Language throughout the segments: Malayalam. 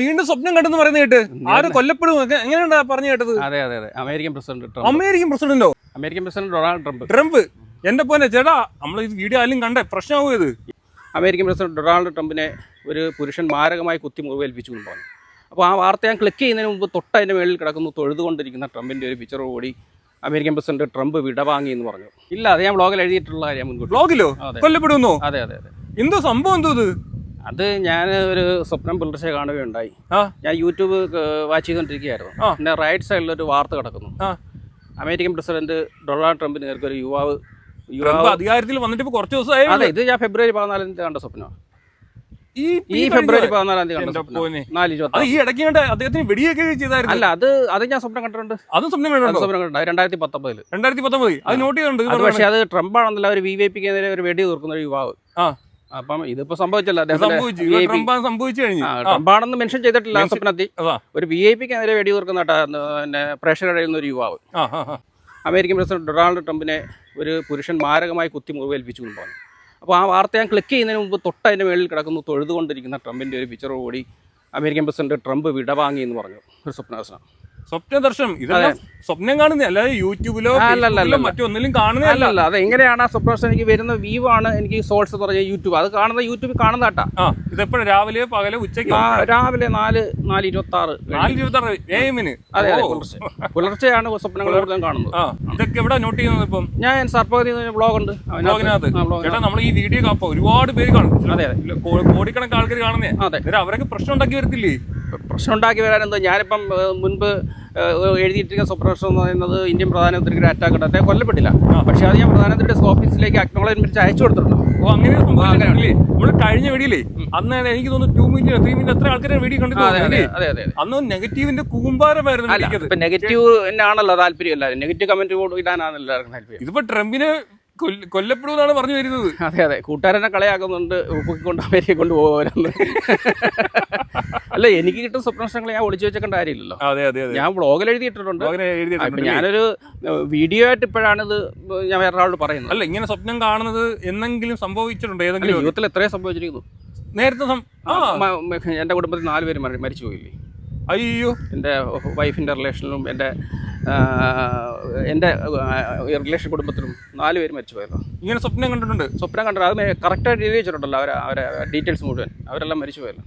വീണ്ടും സ്വപ്നം കണ്ടെന്ന് പറയുന്ന കേട്ട് ആര് കൊല്ലപ്പെടും എങ്ങനെയാണ് പറഞ്ഞു കേട്ടത്? അതെ അതെ അതെ. American president American പ്രസിഡന്റോ? American president Donald Trump. Trump. എന്റെ പോലെ ചേട്ടാ നമ്മൾ ഇത് വീഡിയോ ആരും കണ്ടേ? പ്രശ്നമാവും ഇത്? അമേരിക്കൻ പ്രസിഡന്റ് ഡൊണാൾഡ് ട്രംപിനെ ഒരു പുരുഷൻ മാരകമായി കുത്തി മുറിവേൽപ്പിച്ചു എന്ന് പറഞ്ഞു. അപ്പോൾ ആ വാർത്ത ഞാൻ ക്ലിക്ക് ചെയ്യുന്നതിന് മുമ്പ് തൊട്ട് അതിന്റെ മേളിൽ കിടക്കുന്നു തൊഴുതുകൊണ്ടിരിക്കുന്ന ട്രംപിന്റെ ഒരു പിക്ചർ കൂടി അമേരിക്കൻ പ്രസിഡന്റ് ട്രംപ് വിടവാങ്ങി എന്ന് പറഞ്ഞു. ഇല്ല അത് ഞാൻ ബ്ലോഗിൽ എഴുതിയിട്ടുള്ള കാര്യം മുൻകൂട്ടി. ബ്ലോഗിലോ കൊല്ലപ്പെടുന്നു? അതെ അതെ അതെ. എന്തോ സംഭവം എന്തോ ഇത്? അത് ഞാൻ ഒരു സ്വപ്നം പുലർച്ചെ കാണുകയുണ്ടായി. ഞാൻ യൂട്യൂബ് വാച്ച് ചെയ്തുകൊണ്ടിരിക്കുകയായിരുന്നു. പിന്നെ റൈറ്റ് സൈഡിൽ ഒരു വാർത്ത കിടക്കുന്നു. അമേരിക്കൻ പ്രസിഡന്റ് ഡൊണാൾഡ് ട്രംപിന് നേർക്ക് ഒരു യുവാവ് യുവാവ് അധികാരത്തിൽ വന്നിട്ട് കുറച്ച് ദിവസമായി അതെ ഇത് ഞാൻ ഫെബ്രുവരി പതിനാലാം തീയതി കണ്ട സ്വപ്നമാണ് ഈ ഫെബ്രുവരി പതിനാലാം തീയതി ഈ ഇടയ്ക്ക് കണ്ട് അദ്ദേഹത്തിന് വെടിയൊക്കെ ചെയ്തായിരുന്നു. അല്ല അത് അത് ഞാൻ സ്വപ്നം കണ്ടിട്ടുണ്ട്. അതും സ്വപ്നം അത് സ്വപ്നം കണ്ടിട്ടുണ്ട്. രണ്ടായിരത്തി പത്തൊമ്പതിൽ രണ്ടായിരത്തി പത്തൊമ്പത്. അത് നോട്ട് ചെയ്തിട്ടുണ്ട് പക്ഷേ അത് ട്രംപ് ആണെന്നല്ല ഒരു വി വൈ പിക്ക് ഒരു വെടി തീർക്കുന്ന ഒരു യുവാവ്. അപ്പം ഇതിപ്പോ സംഭവിച്ചല്ല. അദ്ദേഹം സംഭവിച്ചു. കഴിഞ്ഞു. ആ, ആ, ട്രംപ് ആണെന്ന് മെൻഷൻ ചെയ്തിട്ടില്ല സ്വപ്നത്തി സ്വപ്നത്തിൽ. ഒരു വി ഐ പിക്ക് എതിരെ വെടി തീർക്കുന്ന ട്ടാ, പിന്നെ പ്രേക്ഷകരുടെ ഒരു യുവാവ്. അമേരിക്കൻ പ്രസിഡന്റ് ഡൊണാൾഡ് ട്രംപിനെ ഒരു പുരുഷൻ മാരകമായി കുത്തി മുറിവേൽപ്പിച്ചു കൊണ്ടുപോകുന്നു അപ്പോൾ ആ വാർത്ത ഞാൻ ക്ലിക്ക് ചെയ്യുന്നതിന് മുമ്പ് തൊട്ട് അതിന്റെ മേളിൽ കിടക്കുന്നു തൊഴുതുകൊണ്ടിരിക്കുന്ന ട്രംപിന്റെ ഒരു പിക്ചർ കൂടി അമേരിക്കൻ പ്രസിഡന്റ് ട്രംപ് വിടവാങ്ങി എന്ന് പറഞ്ഞു. ഒരു സ്വപ്നാസനം. സ്വപ്ന ദർശനം ഇതെല്ലാം സ്വപ്നം കാണുന്ന അല്ലാതെ യൂട്യൂബിലോ. മറ്റൊന്നിലും കാണുന്നതല്ല അല്ല. അതെ എങ്ങനെയാണ് ആ ദർശനം എനിക്ക് വരുന്ന വ്യൂ ആണ് എനിക്ക് സോൾസ് പറഞ്ഞ യൂട്യൂബ്. അത് കാണുന്ന യൂട്യൂബിൽ കാണുന്നതാട്ടാ ഇതെപ്പോഴും? രാവിലെ പകലെ ഉച്ചയ്ക്ക്? രാവിലെ നാല് നാല് ഇരുപത്തി ആറ് നാല് ഇരുപത്തി ആറ് എമിന് അതെ അതെ പുലർച്ചെ. പുലർച്ചെയാണ് സ്വപ്നങ്ങൾ കൂടുതലും കാണുന്നത്. ഇതൊക്കെ എവിടെ നോട്ട് ചെയ്യുന്നത് ഇപ്പം? ഞാൻ സർപ്പഗതി ബ്ലോഗ് ഉണ്ട്. ബ്ലോഗിനകത്ത്. ചേട്ടാ നമ്മൾ ഈ വീഡിയോ ഒരുപാട് പേര് കാണും. അതെ കോടിക്കണക്കിന് ആൾക്കാർ കാണുന്നേ. അതെ. അവരൊക്കെ പ്രശ്നം ഉണ്ടാക്കി വരത്തില്ലേ? പ്രശ്നം ഉണ്ടാക്കി വരാൻ എന്തോ ഞാനിപ്പം മുൻപ് എഴുതിയിട്ടിരിക്കുന്ന സ്വപ്നപ്രശ്നം എന്ന് പറയുന്നത് ഇന്ത്യൻ പ്രധാനമന്ത്രിക്ക് അറ്റാക്ക് ഉണ്ട് അദ്ദേഹം കൊല്ലപ്പെട്ടില്ല. പക്ഷേ അത് ഞാൻ പ്രധാനമന്ത്രിയുടെ ഓഫീസിലേക്ക് അക്നോളജ്മെന്റ് അയച്ചു കൊടുത്തിട്ടുണ്ട്. ഓ അങ്ങനെ നമ്മൾ കഴിഞ്ഞ വീഡിയോയിലേ അന്ന് എനിക്ക് തോന്നുന്നു ടു മിനിറ്റ് ത്രീ മിനിറ്റ് എത്ര ആൾക്കാരെ അതെ അതെ അന്ന് നെഗറ്റീവിന്റെ കൂമ്പാരമായിരുന്നു നെഗറ്റീവ് ആണല്ലോ താല്പര്യം എല്ലാവരും. നെഗറ്റീവ് കമന്റ് ഇടാനാണല്ലോ എല്ലാവർക്കും താല്പര്യം. ഇതിപ്പോ ട്രംപിനെ കൊല്ലപ്പെടുമെന്നാണ് പറഞ്ഞു വരുന്നത്. അതെ അതെ. കൂട്ടുകാരനെ കളയാക്കുന്നുണ്ട് പൊക്കിക്കൊണ്ട് അമേരിക്ക കൊണ്ട് പോകാനെന്ന് അല്ല എനിക്ക് കിട്ടുന്ന സ്വപ്നങ്ങൾ ഞാൻ ഒളിച്ചു വെച്ചേക്കേണ്ട കാര്യമില്ലല്ലോ. അതെ അതെ ഞാൻ ബ്ലോഗിൽ എഴുതിയിട്ടുണ്ട്. ഞാനൊരു വീഡിയോ ആയിട്ട് ഇപ്പോഴാണ് ഇത് ഞാൻ വേറെ ഒരാളോട് പറയുന്നത്. അല്ല ഇങ്ങനെ സ്വപ്നം കാണുന്നത് എന്നെങ്കിലും സംഭവിച്ചിട്ടുണ്ട്? ഏതെങ്കിലും യുഗത്തിൽ ജീവിതത്തിൽ എത്രയും സംഭവിച്ചിരിക്കുന്നു. നേരത്തെ എന്റെ കുടുംബത്തിൽ നാല് പേര് മരി- മരിച്ചു പോയില്ലേ അയ്യോ. എന്റെ വൈഫിന്റെ റിലേഷനിലും എന്റെ ആ, എന്റെ റിലേഷൻ കുടുംബത്തിലും നാല് പേര് മരിച്ചു പോയല്ലോ ഇങ്ങനെ സ്വപ്നം കണ്ടിട്ടുണ്ട്? സ്വപ്നം കണ്ടത് അത് കറക്റ്റായിട്ട് എഴുതി വെച്ചിട്ടുണ്ടല്ലോ അവരെ അവരെ ഡീറ്റെയിൽസ് മുഴുവൻ. അവരെല്ലാം മരിച്ചുപോയല്ലോ.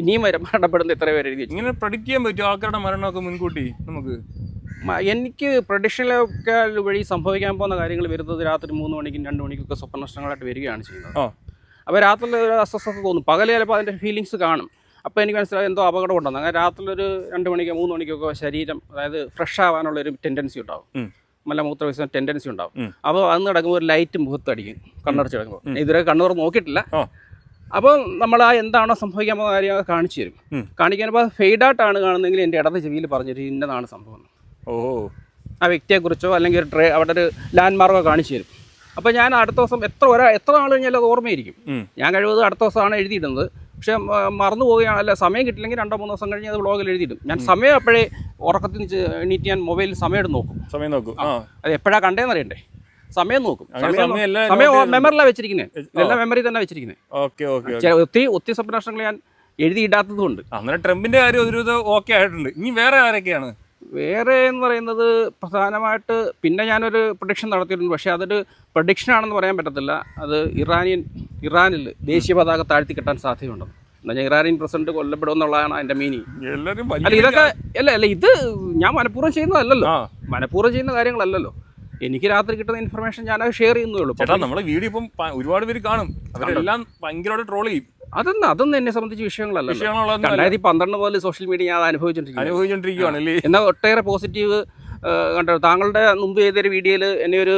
ഇനിയും വരെ മരണപ്പെടുന്ന എത്ര പേര് എഴുതി ഇങ്ങനെ പ്രഡിക്റ്റ് ചെയ്യാൻ പറ്റും ആൾക്കാരുടെ മരണമൊക്കെ മുൻകൂട്ടി നമുക്ക്? എനിക്ക് പ്രഡിക്ഷനിലൊക്കെ വഴി സംഭവിക്കാൻ പോകുന്ന കാര്യങ്ങൾ വരുന്നത് രാത്രി മൂന്ന് മണിക്കും രണ്ട് മണിക്കൊക്കെ സ്വപ്നനഷ്ടങ്ങളായിട്ട് വരികയാണ് ചെയ്യുന്നത്. അപ്പോൾ രാത്രിയിൽ ഒരു അസ്വസ്ഥത തോന്നും. പകൽ ചിലപ്പോൾ അതിന്റെ ഫീലിങ്സ് കാണും. അപ്പോൾ എനിക്ക് മനസ്സിലായി എന്തോ അപകടം ഉണ്ടെന്ന് അങ്ങനെ രാത്രി ഒരു രണ്ട് മണിക്കോ മൂന്ന് മണിക്കൊക്കെ ശരീരം അതായത് ഫ്രഷ് ആവാനുള്ള ഒരു ടെൻഡൻസി ഉണ്ടാവും നല്ല മലമൂത്ര വിസർജന ടെൻഡൻസി ഉണ്ടാവും. അപ്പോൾ അന്ന് നടക്കുമ്പോൾ ഒരു ലൈറ്റ് മുഖത്ത് അടിക്കും കണ്ണടച്ച് കിടക്കുമ്പോൾ ഇതുവരെ കണ്ണൂർ നോക്കിയിട്ടില്ല. അപ്പോൾ നമ്മൾ ആ എന്താണോ സംഭവിക്കാൻ പോകുന്ന കാര്യം കാണിച്ചു തരും. കാണിക്കാനപ്പോൾ ഫെയ്ഡ് ആയിട്ടാണ് കാണുന്നതെങ്കിൽ എന്റെ ഇടത് ചെവിയിൽ പറഞ്ഞിട്ട് ഇന്നതാണ് സംഭവം. ഓ ആ വ്യക്തിയെക്കുറിച്ചോ അല്ലെങ്കിൽ ഒരു ട്രേ അവിടെ ഒരു ലാൻഡ് മാർക്കോ കാണിച്ചു തരും. അപ്പോൾ ഞാൻ അടുത്ത ദിവസം എത്ര ഒരാ എത്ര നാൾ കഴിഞ്ഞാലും അത് ഓർമ്മയിരിക്കും. ഞാൻ കഴിവത് അടുത്ത ദിവസമാണ് എഴുതിയിടുന്നത്. പക്ഷേ മറന്നു പോവുകയാണ്. അല്ല സമയം കിട്ടില്ലെങ്കിൽ രണ്ടോ മൂന്നോ ദിവസം കഴിഞ്ഞ് അത് ബ്ലോഗിൽ എഴുതിയിടും. ഞാൻ സമയം അപ്പോഴേ ഉറക്കത്തിൽ എണീറ്റ് ഞാൻ മൊബൈലിൽ സമയം എടുത്ത് നോക്കും. സമയം നോക്കും. അത് എപ്പോഴാണ് കണ്ടേന്ന് അറിയണ്ടേ? സമയം നോക്കും. സമയം എല്ലാം. മെമ്മറിലാണ് വെച്ചിരിക്കുന്നത് ഇതെല്ലാം മെമ്മറി തന്നെ വെച്ചിരിക്കുന്നത് ഓക്കെ ഓക്കെ ചില ഒത്തിരി ഒത്തിരി സ്വപ്നങ്ങൾ ഞാൻ എഴുതിയിടാത്തത് കൊണ്ട് അങ്ങനെ ട്രംപിന്റെ കാര്യം ഒരു ഇത് ഓക്കെ ആയിട്ടുണ്ട്. ഇനി വേറെ ആരൊക്കെയാണ്? വേറെ എന്ന് പറയുന്നത് പ്രധാനമായിട്ട് പിന്നെ ഞാനൊരു പ്രൊഡിക്ഷൻ നടത്തിയിട്ടുണ്ട്. പക്ഷേ അതൊരു പ്രൊഡിക്ഷൻ ആണെന്ന് പറയാൻ പറ്റത്തില്ല. അത് ഇറാനിയൻ ഇറാനിൽ ദേശീയ പതാക താഴ്ത്തി കെട്ടാൻ സാധ്യതയുണ്ടെന്ന് എന്നാൽ ഇറാനിയൻ പ്രസിഡന്റ് കൊല്ലപ്പെടുമെന്നുള്ളതാണ് അതിന്റെ മീനിങ് എല്ലാരും അല്ല ഇതൊക്കെ അല്ല അല്ല ഇത് ഞാൻ മനഃപൂർവം ചെയ്യുന്നതല്ലല്ലോ. മനഃപൂർവം ചെയ്യുന്ന കാര്യങ്ങളല്ലല്ലോ. എനിക്ക് രാത്രി കിട്ടുന്ന ഇൻഫർമേഷൻ ഞാനത് ഷെയർ ചെയ്യുന്നേ ഉള്ളൂ. ചേട്ടാ നമ്മളെ വീഡിയോ ഇപ്പം ഒരുപാട് പേര് കാണും. അവരെല്ലാം ഭയങ്കരമായിട്ട് ട്രോൾ ചെയ്യും. അതൊന്നും അതൊന്നും എന്നെ സംബന്ധിച്ച് വിഷയങ്ങളല്ല രണ്ടായിരത്തി പന്ത്രണ്ട് മുതൽ സോഷ്യൽ മീഡിയ ഞാൻ അത് അനുഭവിച്ചിട്ടിരിക്കുന്നു അനുഭവിച്ചോണ്ടിരിക്കുവാണ് അല്ലേ? എന്നാൽ ഒട്ടേറെ പോസിറ്റീവ് കണ്ടോ? താങ്കളുടെ മുമ്പ് ചെയ്തൊരു വീഡിയോയിൽ എന്നെ ഒരു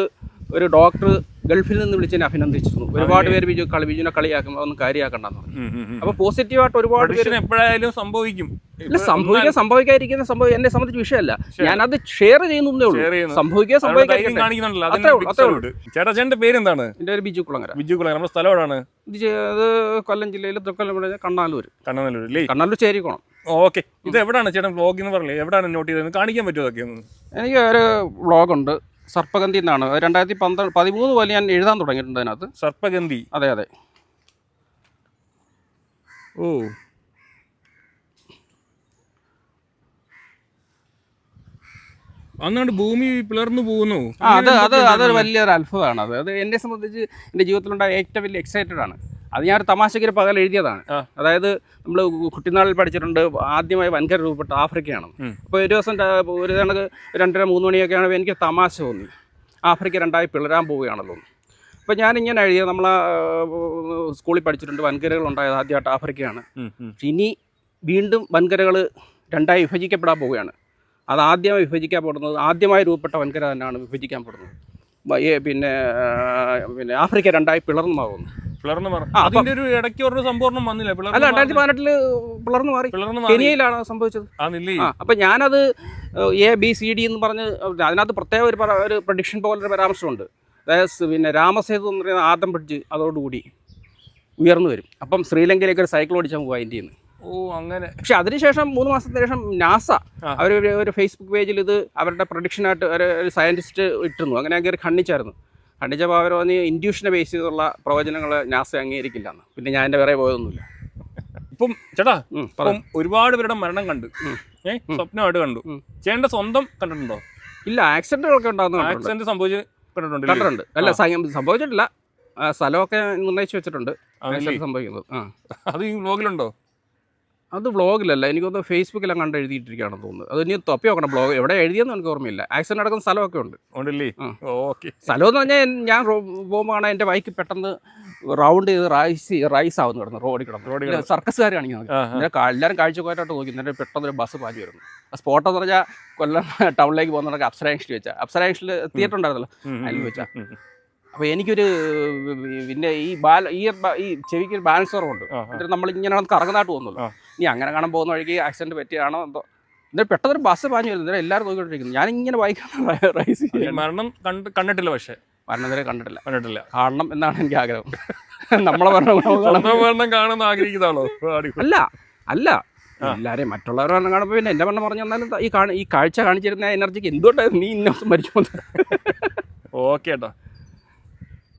ഒരു ഡോക്ടർ ഗൾഫിൽ നിന്ന് വിളിച്ച് എന്നെ അഭിനന്ദിച്ചിരുന്നു. ഒരുപാട് പേര് ബിജു കളി ബിജുവിനെ കളിയാക്കുമ്പോൾ ഒന്നും കാര്യമാക്കണ്ടെന്ന് പറഞ്ഞു. അപ്പോൾ പോസിറ്റീവായിട്ട് ഒരുപാട് പേര് എപ്പോഴായാലും സംഭവിക്കും. ഇല്ല സംഭവിക്കാൻ സംഭവിക്കാതിരിക്കുന്ന സംഭവം എന്നെ സംബന്ധിച്ച് വിഷയമല്ല. ഞാനത് ഷെയർ ചെയ്യുന്നേ ഉള്ളൂ. സംഭവിക്കുക salute. ചേട്ടാ ചേട്ടന്റെ പേരെന്താണ്? എന്റെ പേര് ബിജു കുളങ്ങര. ബിജു കുളങ്ങര. നമ്മുടെ സ്ഥലം എവിടെയാണ് ഇത് ചെയ്ത് കൊല്ലം ജില്ലയിൽ തൃക്കൊല്ലം കണ്ണാലൂർ കണ്ണാലൂർ അല്ലേ? കണ്ണാലൂർ ചേരിക്കോണം. ഓക്കെ. ഇത് എവിടെയാണ് ചേട്ടൻ വ്ലോഗ് എന്ന് പറഞ്ഞില്ലേ എവിടാണ് നോട്ട് ചെയ്തത്? കാണിക്കാൻ പറ്റുമോ അതൊക്കെ എനിക്ക് ഒരു വ്ളോഗുണ്ട് സർപ്പഗന്ധി എന്നാണ്. അത് രണ്ടായിരത്തി പന്ത്രണ്ട് പതിമൂന്ന് പോലെ ഞാൻ എഴുതാൻ തുടങ്ങിയിട്ടുണ്ട് അതിനകത്ത്. സർപ്പഗന്ധി. അതെ അതെ. ഓ. അന്നാണ്ട് ഭൂമി പിളർന്നു പോകുന്നു. അത് അത് അതൊരു വലിയൊരു അത്ഭുതമാണ് അത്. അത് എന്നെ സംബന്ധിച്ച് എന്റെ ജീവിതത്തിലുണ്ടായ ഏറ്റവും വലിയ എക്സൈറ്റഡ് ആണ്. അത് ഞാൻ ഒരു തമാശയ്ക്ക് ഒരു പകൽ എഴുതിയതാണ്. അതായത് നമ്മൾ കുട്ടിനാളിൽ പഠിച്ചിട്ടുണ്ട് ആദ്യമായി വൻകര രൂപപ്പെട്ട ആഫ്രിക്കയാണ്. അപ്പോൾ ഒരു ദിവസം ഒരു കണക്ക് രണ്ടര മൂന്ന് മണിയൊക്കെ ആണെങ്കിൽ എനിക്ക് തമാശ തോന്നി. ആഫ്രിക്ക രണ്ടായി പിളരാൻ പോവുകയാണല്ലോ അപ്പോൾ ഞാനിങ്ങനെ എഴുതിയത് നമ്മൾ സ്കൂളിൽ പഠിച്ചിട്ടുണ്ട് വൻകരകൾ ഉണ്ടായത് ആദ്യമായിട്ട് ആഫ്രിക്കയാണ്. ഇനി വീണ്ടും വൻകരകൾ രണ്ടായി വിഭജിക്കപ്പെടാൻ പോവുകയാണ്. അത് ആദ്യമായി വിഭജിക്കപ്പെടുന്നത് ആദ്യമായി രൂപപ്പെട്ട വൻകര തന്നെയാണ് വിഭജിക്കാൻ പെടുന്നത് പിന്നെ പിന്നെ ആഫ്രിക്ക രണ്ടായി പിളർന്നു മാറുന്നു. പിളർന്നു മാറും. അതിന്റെ ഒരു ഇടയ്ക്ക് ഒരു സംഭവം വന്നില്ല? അല്ല രണ്ടായിരത്തി പതിനെട്ടിൽ പിളർന്നു മാറി. കെനിയയിലാണ് സംഭവിച്ചത്. അപ്പൊ ഞാനത് എ ബി സി ഡി എന്ന് പറഞ്ഞ് അതിനകത്ത് പ്രത്യേക ഒരു ഒരു പ്രഡിക്ഷൻ പോലൊരു പരാമർശമുണ്ട്. അതായത് പിന്നെ രാമസേതു എന്ന് പറയുന്ന ആദം ബ്രിഡ്ജ് അതോടുകൂടി ഉയർന്നു വരും. അപ്പം ശ്രീലങ്കയിലേക്ക് ഒരു സൈക്കിൾ ഓടിച്ചാൽ പോകുക ഇന്ത്യയിൽ നിന്ന്. ഓ അങ്ങനെ. പക്ഷെ അതിനുശേഷം മൂന്ന് മാസത്തിന് ശേഷം നാസ അവർ ഒരു ഫേസ്ബുക്ക് പേജിൽ ഇത് അവരുടെ പ്രൊഡിക്ഷനായിട്ട് ഒരു ഒരു സയന്റിസ്റ്റ് ഇട്ടിരുന്നു. അങ്ങനെ അങ്ങനെ ഖണ്ഡിച്ചായിരുന്നു. ഖണ്ഡിച്ചപ്പോൾ അവർ പറഞ്ഞ് ഇൻഡ്യൂഷനെ ബേസ് ചെയ്തുള്ള പ്രവചനങ്ങൾ നാസ അംഗീകരിക്കില്ല എന്ന്. പിന്നെ ഞാൻ എന്റെ വേറെ പോയതൊന്നുമില്ല. ഇപ്പം ചേട്ടാ ഇപ്പം ഒരുപാട് പേരുടെ മരണം കണ്ടു. സ്വപ്നമായിട്ട് കണ്ടു. ചേട്ടന്റെ സ്വന്തം കണ്ടിട്ടുണ്ടോ? ഇല്ല ആക്സിഡന്റുകളൊക്കെ ഉണ്ടാകുന്നു ആക്സിഡന്റ് സംഭവിച്ച് കണ്ടിട്ടുണ്ട് കണ്ടിട്ടുണ്ട്. അല്ല സംഭവിച്ചിട്ടില്ല. സ്ഥലമൊക്കെ നിർണയിച്ച് വെച്ചിട്ടുണ്ട്. സംഭവിക്കുന്നത്. ആ. അത് ഈ വ്ലോഗിലുണ്ടോ അത് വ്ളോഗിലല്ല എനിക്കൊന്ന് ഫേസ്ബുക്കിലും കണ്ട് എഴുതിയിട്ടിരിക്കുകയാണെന്ന് തോന്നുന്നു. അത് ഇനി തൊപ്പി നോക്കണം ബ്ലോഗ് എവിടെ എഴുതിയെന്ന് എനിക്ക് ഓർമ്മയില്ല. ആക്സിഡന്റ് നടക്കുന്ന സ്ഥലമൊക്കെ ഉണ്ട്. ഉണ്ടല്ലേ. ഓക്കെ. സ്ഥലം എന്ന് പറഞ്ഞാൽ ഞാൻ പോകുമ്പോൾ കാണാൻ എന്റെ ബൈക്ക് പെട്ടെന്ന് റൗണ്ട് ചെയ്ത് റൈസ് റൈസ് ആവുന്നു കിടന്നു റോഡിൽ കിടന്നു. റോഡിൽ സർക്കസുകാർ കാണിക്കുന്നത് എല്ലാവരും കാഴ്ചക്കാരായിട്ട് നോക്കി. എന്നിട്ട് പെട്ടെന്ന് ഒരു ബസ് പാഞ്ഞു വരുന്നു. ആ സ്പോട്ട് എന്ന് പറഞ്ഞാൽ കൊല്ലം ടൗണിലേക്ക് പോകുന്നതൊക്കെ അപ്സരാങ്ഷിൽ വെച്ചാൽ അപ്സരാങ്ഷിൽ തിയേറ്റർ ഉണ്ടായിരുന്നല്ലോ. അതിൽ വെച്ചാൽ. അപ്പോൾ എനിക്കൊരു പിന്നെ ഈ ബാല ഈ ചെവിക്ക് ഒരു ബാലൻസ് കുറവുണ്ട്. എന്നിട്ട് നമ്മൾ ഇങ്ങനെ കറങ്ങുന്നതായിട്ട് പോകുന്നല്ലോ ആ. ഇനി അങ്ങനെ കാണാൻ പോകുന്ന വഴിക്ക് ആക്സിഡന്റ് പറ്റിയാണോ എന്തോ? എന്നിട്ട് പെട്ടെന്ന് ഒരു ബസ് പാഞ്ഞു വരുന്നു എന്നിട്ട് എല്ലാവരും നോക്കിക്കൊണ്ടിരിക്കുന്നു. ഞാനിങ്ങനെ ബൈക്ക് റൈസ് മരണം കണ്ട് കണ്ടിട്ടില്ല പക്ഷെ. വരെ കണ്ടിട്ടില്ല. കണ്ടിട്ടില്ല. കാണണം എന്നാണ് എനിക്ക് ആഗ്രഹം. നമ്മളെ കാണണം. മരണം ആഗ്രഹിക്കുന്നതാണോ അല്ല അല്ല. എല്ലാരെയും എല്ലാവരെയും മറ്റുള്ളവർ പറഞ്ഞ കാണുമ്പോൾ പിന്നെ എന്റെ മരണം പറഞ്ഞു തന്നാലും ഈ കാണ ഈ കാഴ്ച കാണിച്ചിരുന്ന എനർജിക്ക് എന്തുകൊണ്ടായിരുന്നു നീ ഇന്ന മരിച്ചു പോകുന്നത്? ഓക്കെ ഏട്ടാ